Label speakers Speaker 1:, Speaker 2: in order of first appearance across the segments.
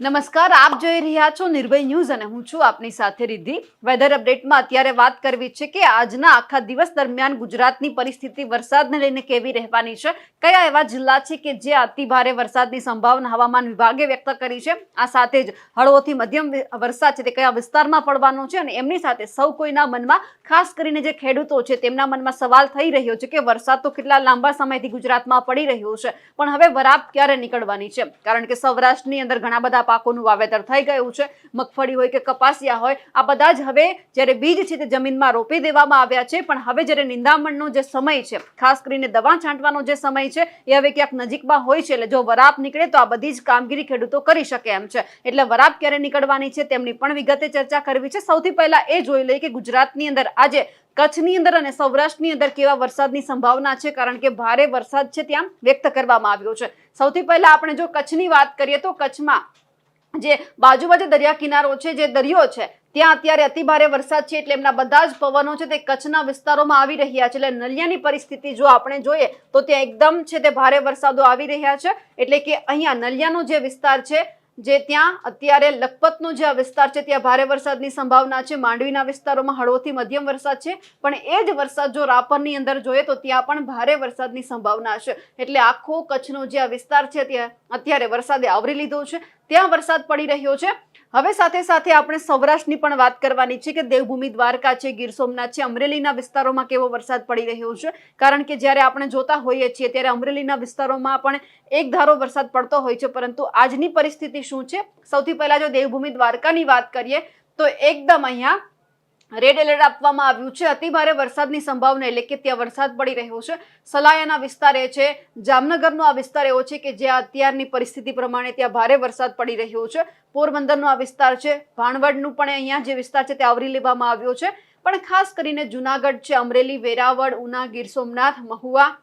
Speaker 1: નમસ્કાર, આપ જોઈ રહ્યા છો નિર્ભય ન્યૂઝ અને હું છું આપની સાથે રિદ્ધિ. વેધર અપડેટમાં અત્યારે વાત કરવી છે કે આજના આખા દિવસ દરમિયાન ગુજરાતની પરિસ્થિતિ વરસાદને લઈને કેવી રહેવાની છે? કયા એવા જિલ્લા છે કે જે અતિભારે વરસાદની સંભાવના હવામાન વિભાગે વ્યક્ત કરી છે? આ સાથે જ હળવોથી મધ્યમ વરસાદ છે તે કયા વિસ્તારમાં પડવાનો છે અને એમની સાથે સૌ કોઈના મનમાં, ખાસ કરીને જે ખેડૂતો છે તેમના મનમાં સવાલ થઈ રહ્યો છે કે વરસાદ તો કેટલા લાંબા સમયથી ગુજરાતમાં પડી રહ્યો છે, પણ હવે વરાપ ક્યારે નીકળવાની છે? કારણ કે સૌરાષ્ટ્રની અંદર ઘણા બધા પાકોનું વાવેતર થઈ ગયું છે. મગફળી હોય કે કપાસિયા હોય, આ બધા જ હવે જ્યારે બીજ છે તે જમીનમાં રોપી દેવામાં આવ્યા છે. પણ હવે જ્યારે નિંદામણનો જે સમય છે, ખાસ કરીને દવા છાંટવાનો જે સમય છે, એ હવે ક્યાંક નજીકમાં હોય છે. એટલે જો વરાપ નીકળે તો આ બધી જ કામગીરી ખેડૂતો કરી શકે એમ છે. એટલે વરાપ ક્યારે નીકળવાની છે તેમની પણ વિગતે ચર્ચા કરવી છે. સૌથી પહેલા એ જોઈ લઈએ કે ગુજરાતની અંદર આજે કચ્છની અંદર અને સૌરાષ્ટ્રની અંદર કેવા વરસાદની સંભાવના છે, કારણ કે ભારે વરસાદ છે ત્યાં વ્યક્ત કરવામાં આવ્યો છે. સૌથી પહેલા આપણે જો કચ્છની વાત કરીએ તો કચ્છમાં જે બાજુમાં જે દરિયા કિનારો છે, જે દરિયો છે, ત્યાં અત્યારે અતિ ભારે વરસાદ છે એટલે એમના બધા જ પવનો છે તે કચ્છના વિસ્તારોમાં આવી રહ્યા છે. એટલે નલિયાની પરિસ્થિતિ જો આપણે જોઈએ તો ત્યાં એકદમ છે તે ભારે વરસાદો આવી રહ્યા છે. એટલે કે અહીંયા નલિયાનો જે વિસ્તાર છે, જે ત્યાં અત્યારે લખપતનો જે વિસ્તાર છે ત્યાં ભારે વરસાદની સંભાવના છે. માંડવીના વિસ્તારોમાં હળવોથી મધ્યમ વરસાદ છે. પણ એ જ વરસાદ જો રાપરની અંદર જોઈએ તો ત્યાં પણ ભારે વરસાદની સંભાવના છે. એટલે આખો કચ્છનો જે વિસ્તાર છે ત્યાં અત્યારે વરસાદે આવરી લીધો છે. ત્યાં વરસાદ પડી રહ્યો છે. હવે સાથે સાથે આપણે સૌરાષ્ટ્રની પણ વાત કરવાની છે કે દેવભૂમિ દ્વારકા છે, ગીર સોમનાથ છે, અમરેલીના વિસ્તારોમાં કેવો વરસાદ પડી રહ્યો છે? કારણ કે જ્યારે આપણે જોતા હોઈએ છીએ ત્યારે અમરેલીના વિસ્તારોમાં પણ એક ધારો વરસાદ પડતો હોય છે, પરંતુ આજની પરિસ્થિતિ શું છે? સૌથી પહેલા જો દેવભૂમિ દ્વારકાની વાત કરીએ, તો એકદમ અહીંયા રેડ એલર્ટ આપવામાં આવ્યું છે. અતિ ભારે વરસાદની સંભાવના એટલે કે ત્યાં વરસાદ પડી રહ્યો છે. સલાયાના વિસ્તાર એ છે. જામનગરનો આ વિસ્તાર એવો છે કે જ્યાં અત્યારની પરિસ્થિતિ પ્રમાણે ત્યાં ભારે વરસાદ પડી રહ્યો છે. પોરબંદરનો આ વિસ્તાર છે. ભાણવડનું પણ અહીંયા જે વિસ્તાર છે તે આવરી લેવામાં આવ્યો છે. પણ ખાસ કરીને જુનાગઢ છે. અમરેલી, વેરાવળ, ઉના, ગીર સોમનાથ, મહુવા,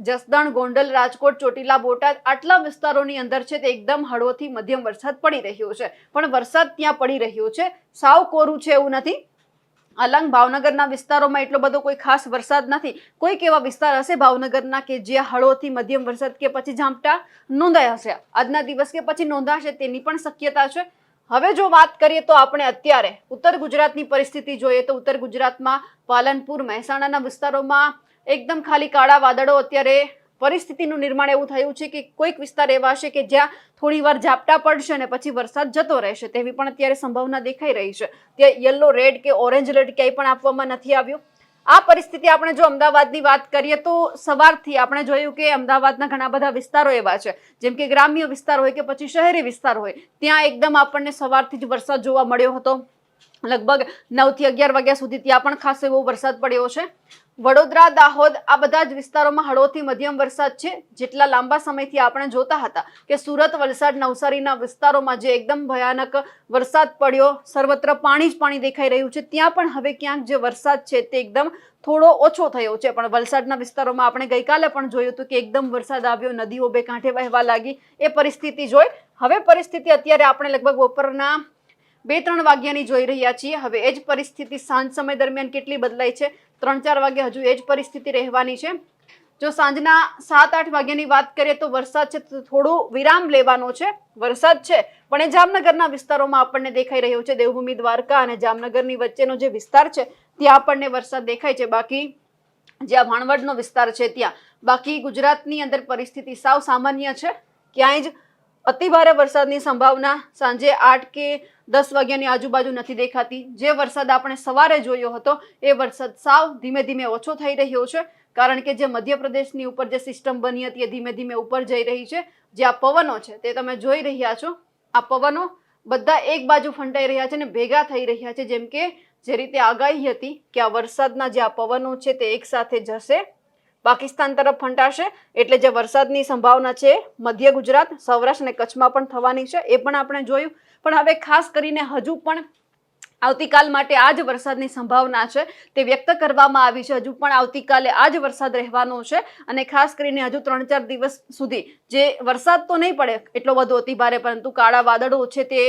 Speaker 1: જસદણ, ગોંડલ, રાજકોટ, ચોટીલા, બોટાદ આટલા વિસ્તારોની અંદર છે તે એકદમ હળવોથી મધ્યમ વરસાદ પડી રહ્યો છે. પણ વરસાદ ત્યાં પડી રહ્યો છે. સાવ કોરું છે એવું નથી. અલંગ ભાવનગરના વિસ્તારોમાં એટલો બધો કોઈ ખાસ વરસાદ નથી. કોઈક એવા વિસ્તાર હશે ભાવનગરના કે જ્યાં હળવોથી મધ્યમ વરસાદ કે પછી ઝાંપટા નોંધાયા હશે. આજના દિવસ કે પછી નોંધાશે તેની પણ શક્યતા છે. હવે જો વાત કરીએ તો આપણે અત્યારે ઉત્તર ગુજરાતની પરિસ્થિતિ જોઈએ તો ઉત્તર ગુજરાતમાં પાલનપુર, મહેસાણાના વિસ્તારોમાં એકદમ ખાલી કાળા વાદળો અત્યારે પરિસ્થિતિનું નિર્માણ એવું થયું છે કે કોઈક વિસ્તાર એવા છે કે જ્યાં થોડી વાર ઝાપટા પડશે અને પછી વરસાદ જતો રહેશે. તેવી પણ અત્યારે સંભાવના દેખાઈ રહી છે. ત્યાં યલો રેડ કે ઓરેન્જ રેડ ક્યાંય પણ આપવામાં નથી આવ્યું. આ પરિસ્થિતિ આપણે જો અમદાવાદની વાત કરીએ તો સવારથી આપણે જોયું કે અમદાવાદના ઘણા બધા વિસ્તારો એવા છે. જેમ કે ગ્રામ્ય વિસ્તાર હોય કે પછી શહેરી વિસ્તાર હોય, ત્યાં એકદમ આપણને સવારથી જ વરસાદ જોવા મળ્યો હતો. લગભગ નવથી અગિયાર વાગ્યા સુધી ત્યાં પણ ખાસ એવો વરસાદ પડ્યો છે. વડોદરા, દાહોદ આ બધા જ વિસ્તારોમાં હળવોથી મધ્યમ વરસાદ છે. જેટલા લાંબા સમયથી આપણે જોતા હતા કે સુરત, વલસાડ, નવસારીના વિસ્તારોમાં જે એકદમ ભયાનક વરસાદ પડ્યો, સર્વત્ર પાણી જ પાણી દેખાઈ રહ્યું છે. ત્યાં પણ હવે ક્યાંક જે વરસાદ છે તે એકદમ થોડો ઓછો થયો છે. પણ વલસાડના વિસ્તારોમાં આપણે ગઈકાલે પણ જોયું હતું કે એકદમ વરસાદ આવ્યો, નદીઓ બે કાંઠે વહેવા લાગી. એ પરિસ્થિતિ જોઈ. હવે પરિસ્થિતિ અત્યારે આપણે લગભગ બપોરના બે ત્રણ વાગ્યાની જોઈ રહ્યા છીએ. હવે એ જ પરિસ્થિતિ સાંજ સમય દરમિયાન કેટલી બદલાઈ છે? ત્રણ ચાર વાગે હજુ એ જ પરિસ્થિતિ રહેવાની છે. જો સાંજના સાત આઠ વાગ્યાની વાત કરીએ તો વરસાદ છે થોડું વિરામ લેવાનો છે. વરસાદ છે, પણ એ જામનગરના વિસ્તારોમાં આપણને દેખાઈ રહ્યો છે. દેવભૂમિ, દ્વારકા અને જામનગરની વચ્ચેનો જે વિસ્તાર છે, ત્યાં આપણને વરસાદ દેખાય છે. બાકી જ્યાં ભાણવડનો વિસ્તાર છે, ત્યાં. બાકી ગુજરાતની અંદર પરિસ્થિતિ સાવ સામાન્ય છે. ક્યાંય જ અતિ ભારે વરસાદની સંભાવના. સાંજે આઠ કે દસ વાગ્યાની આજુબાજુ નથી દેખાતી. જે વરસાદ આપણે સવારે જોયો હતો, એ વરસાદ સાવ ધીમે ધીમે ઓછો થઈ રહ્યો છે. કારણ કે જે મધ્યપ્રદેશની ઉપર જે સિસ્ટમ બની હતી, એ ધીમે ધીમે ઉપર જઈ રહી છે. જે આ પવનો છે, તે તમે જોઈ રહ્યા છો. આ પવનો બધા એક બાજુ ફંટાઈ રહ્યા છે અને ભેગા થઈ રહ્યા છે. જેમ કે જે રીતે આગાહી હતી કે આ વરસાદના જે આ પવનો છે, તે એકસાથે જશે. પાકિસ્તાન તરફ ફંટાશે. એટલે જે વરસાદની સંભાવના છે, મધ્ય ગુજરાત, સૌરાષ્ટ્ર અને કચ્છમાં પણ થવાની છે, એ પણ આપણે જોયું. પણ હવે ખાસ કરીને હજુ પણ આવતીકાલ માટે આ જ વરસાદની સંભાવના છે, તે વ્યક્ત કરવામાં આવી છે. હજુ પણ આવતીકાલે આ જ વરસાદ રહેવાનો છે અને ખાસ કરીને હજુ ત્રણ ચાર દિવસ સુધી જે વરસાદ તો નહીં પડે એટલો બધો અતિભારે, પરંતુ કાળા વાદળો છે તે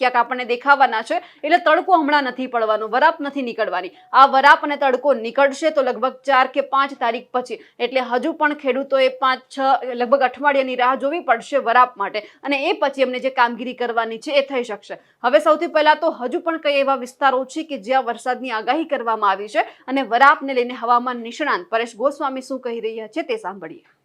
Speaker 1: ક્યાંક આપણને દેખાવાના છે, એટલે તડકો હમણાં નથી પડવાનો, વરાપ નથી નીકળવાની. આ વરાપ અને તડકો નીકળશે તો લગભગ ચાર કે પાંચ તારીખ પછી. એટલે હજુ પણ ખેડૂતોએ પાંચ, છ, લગભગ અઠવાડિયાની રાહ જોવી પડશે વરાપ માટે. અને એ પછી એમને જે કામગીરી કરવાની છે એ થઈ શકશે. હવે સૌથી પહેલા તો હજુ પણ કઈ એવા વિસ્તારો છે કે જ્યાં વરસાદની આગાહી કરવામાં આવી છે? અને વરાપને લઈને હવામાન નિષ્ણાંત પરેશ ગોસ્વામી શું કહી રહ્યા છે તે સાંભળીએ.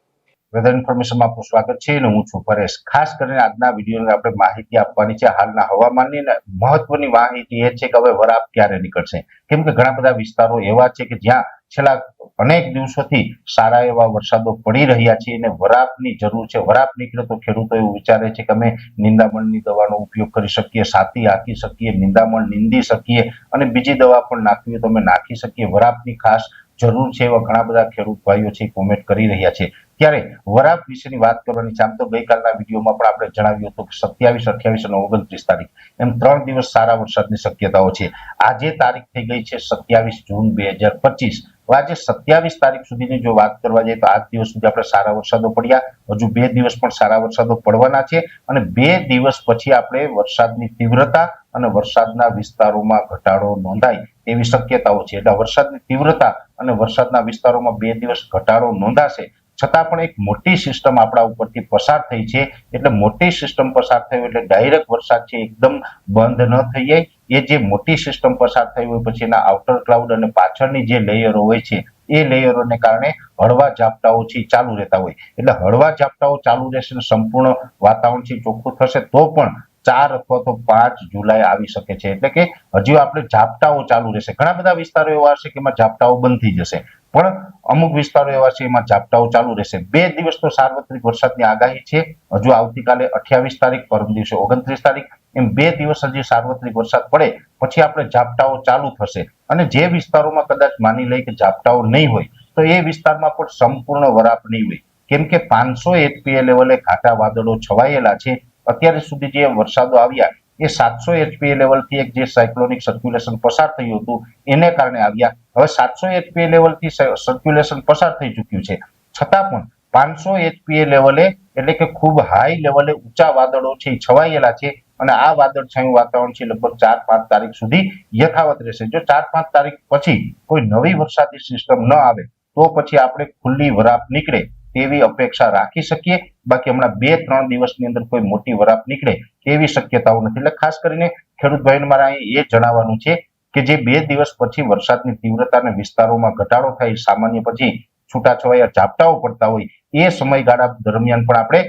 Speaker 2: વેધર ઇન્ફોર્મેશનમાં આપનું સ્વાગત છે. અને હું છું પરેશ. ખાસ કરીને આજના વિડીયોને આપણે માહિતી આપવાની છે. હાલના હવામાનની મહત્વની માહિતી એ છે કે હવે વરાપ ક્યારે નીકળશે. કેમ કે ઘણા બધા વિસ્તારો એવા છે કે જ્યાં છેલ્લા અનેક દિવસોથી સારા એવા વરસાદો પડી રહ્યા છે અને વરાપની જરૂર છે. વરાપ નીકળે તો ખેડૂતો એવું વિચારે છે કે અમે નિંદામણની દવાનો ઉપયોગ કરી શકીએ સાથી આંકી શકીએ, નિંદામણ નિંદી શકીએ અને બીજી દવા પણ નાખવી તો અમે નાખી શકીએ. વરાપની ખાસ જરૂર છે એવા ઘણા બધા ખેડૂત ભાઈઓ છે કોમેન્ટ કરી રહ્યા છે. ત્યારે વરાપ વિશેની વાત કરવાની છે. તો ગઈકાલના વિડીયોમાં પણ આપણે જણાવ્યું હતું કે સત્યાવીસ, અઠ્યાવીસ અને ઓગણત્રીસ તારીખ એમ ત્રણ દિવસ સારા વરસાદની શક્યતાઓ છે. આજે તારીખ થઈ ગઈ છે સત્યાવીસ જૂન બે હજાર પચીસ. આજે સત્યાવીસ તારીખ સુધીની જો વાત કરવા જઈએ તો આજ દિવસ સુધી આપણે સારા વરસાદો પડ્યા. હજુ બે દિવસ પણ સારા વરસાદો પડવાના છે અને બે દિવસ પછી આપણે વરસાદની તીવ્રતા અને વરસાદના વિસ્તારોમાં ઘટાડો નોંધાય તેવી શક્યતાઓ છે. એટલે વરસાદની તીવ્રતા અને વરસાદના વિસ્તારોમાં બે દિવસ ઘટાડો નોંધાશે છતાં પણ એક મોટી સિસ્ટમ આપણા ઉપરથી પસાર થઈ છે. એટલે મોટી સિસ્ટમ પસાર થઈ એટલે ડાયરેક્ટ વરસાદ છે એકદમ બંધ ન થઈ જાય. એ જે મોટી સિસ્ટમ પસાર થઈ હોય પછી એના આઉટર ક્લાઉડ અને પાછળની જે લેયરો હોય છે, એ લેયરોને કારણે હળવા ઝાપટાઓ છે ચાલુ રહેતા હોય. એટલે હળવા ઝાપટાઓ ચાલુ રહેશે સંપૂર્ણ વાતાવરણ છે ચોખ્ખું થશે તો પણ ચાર અથવા તો પાંચ જુલાઈ આવી શકે છે. એટલે કે હજુ આપણે ઝાપટાઓ ચાલુ રહેશે. ઘણા બધા વિસ્તારો એવા હશે કે એમાં ઝાપટાઓ બંધ થઈ જશે પણ અમુક વિસ્તારો એવા છે એમાં ઝાપટાઓ ચાલુ રહેશે. બે દિવસ તો સાર્વત્રિક વરસાદની આગાહી છે. હજુ આવતીકાલે અઠ્યાવીસ તારીખ, પરમ દિવસે ઓગણત્રીસ તારીખ. એમ બે દિવસ હજી સાર્વત્રિક વરસાદ પડે, પછી આપણે ઝાપટાઓ ચાલુ થશે. અને જે વિસ્તારોમાં કદાચ માની લઈએ કે ઝાપટાઓ નહીં હોય, તો એ વિસ્તારમાં પણ સંપૂર્ણ વરાપ નહીં હોય. કેમ કે પાંચસો એચપીએ લેવલે ઘાટા વાદળો છવાયેલા છે. અત્યાર સુધી જે વરસાદો આવ્યા, એ સાતસો એચપીએ લેવલથી એક જે સાયક્લોનિક સર્ક્યુલેશન પસાર થયું હતું, એને કારણે આવ્યા. હવે સાતસો એચપીએ લેવલથી સર્ક્યુલેશન પસાર થઈ ચૂક્યું છે. છતાં પણ પાંચસો એચપીએ લેવલે એટલે કે ખૂબ હાઈ લેવલે ઊંચા વાદળો છે, એ છવાયેલા છે, અને આ વાદળછાયું વાતાવરણ છે લગભગ ચાર પાંચ તારીખ સુધી યથાવત રહેશે. જો ચાર પાંચ તારીખ પછી કોઈ નવી વરસાદી સિસ્ટમ ન આવે, તો પછી આપણે ખુલ્લી વરાપ નીકળે તેવી અપેક્ષા રાખી શકીએ. બાકી હમણાં બે, ત્રણ દિવસની અંદર કોઈ મોટી વરાપ નીકળે એવી શક્યતાઓ નથી. એટલે ખાસ કરીને ખેડૂત ભાઈને મારા અહીં એ જણાવવાનું છે કે જે બે દિવસ પછી વરસાદની તીવ્રતા અને વિસ્તારોમાં ઘટાડો થાય, સામાન્ય પછી છૂટાછવાયા ઝાપટાઓ પડતા હોય, એ સમયગાળા દરમિયાન પણ આપણે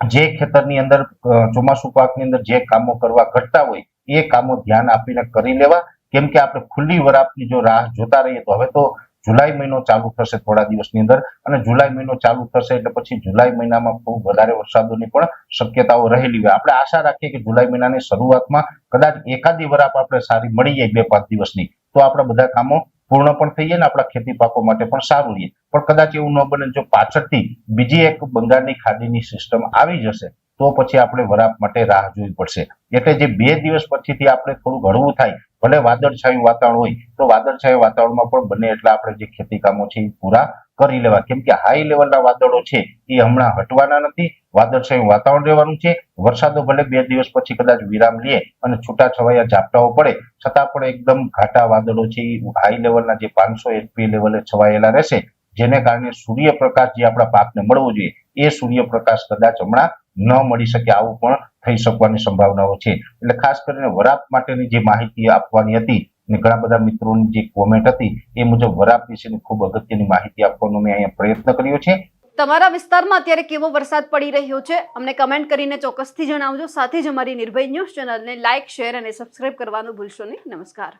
Speaker 2: જે ખેતરની અંદર ચોમાસુ પાકની અંદર જે કામો કરવા ઘટતા હોય, એ કામો ધ્યાન આપીને કરી લેવા. કેમ કે આપણે ખુલ્લી વરાપની જો રાહ જોતા રહીએ તો હવે તો જુલાઈ મહિનો ચાલુ થશે થોડા દિવસની અંદર અને જુલાઈ મહિનો ચાલુ થશે એટલે પછી જુલાઈ મહિનામાં ખૂબ વધારે વરસાદોની પણ શક્યતાઓ રહેલી હોય. આપણે આશા રાખીએ કે જુલાઈ મહિનાની શરૂઆતમાં કદાચ એકાદી વરાપ આપણે સારી મળી જાય બે પાંચ દિવસની. તો આપણા બધા કામો પૂર્ણ પણ થઈ જાય ને આપણા ખેતી પાકો માટે પણ સારું રહે. પણ કદાચ એવું ન બને જો પાછળથી બીજી એક બંગાળની ખાડીની સિસ્ટમ આવી જશે, તો પછી આપણે વરાપ માટે રાહ જોવી પડશે. એટલે જે બે દિવસ પછીથી આપણે થોડું હળવું થાય ભલે વાદળછાયું વાતાવરણ હોય, તો વાદળછાયું વાતાવરણમાં પણ બને એટલે આપણે જે ખેતી કામો છે એ પૂરા કરી લેવા. કેમ કે હાઈ લેવલના વાદળો છે એ હમણાં હટવાના નથી, વાદળછાયું વાતાવરણ રહેવાનું છે. વરસાદો ભલે બે દિવસ પછી કદાચ વિરામ લે અને છૂટા છવાયા ઝાપટાઓ પડે, છતાં પણ એકદમ ઘાટા વાદળો છે એ હાઈ લેવલના જે પાંચસો એચપી લેવલે છવાયેલા રહેશે, જેને કારણે સૂર્યપ્રકાશ જે આપણા પાકને મળવો જોઈએ એ સૂર્યપ્રકાશ કદાચ હમણાં ન મળી શકે આવું પણ થઈ શકવાની સંભાવનાઓ છે. એટલે ખાસ કરીને વરાપ માટેની જે માહિતી આપવાની હતી અને ઘણા બધા મિત્રોની જે કોમેન્ટ હતી એ મુજબ વરાપ વિશેની ખૂબ અગત્યની માહિતી આપવાનો મેં અહીંયા પ્રયત્ન કર્યો છે.
Speaker 1: તમારા વિસ્તારમાં અત્યારે કેવો વરસાદ પડી રહ્યો છે? અમને કમેન્ટ કરીને ચોક્કસથી જણાવજો. સાથે જ અમારી નિર્ભય ન્યૂઝ ચેનલને લાઇક શેર અને સબસ્ક્રાઇબ કરવાનું ભૂલશો નહીં. નમસ્કાર.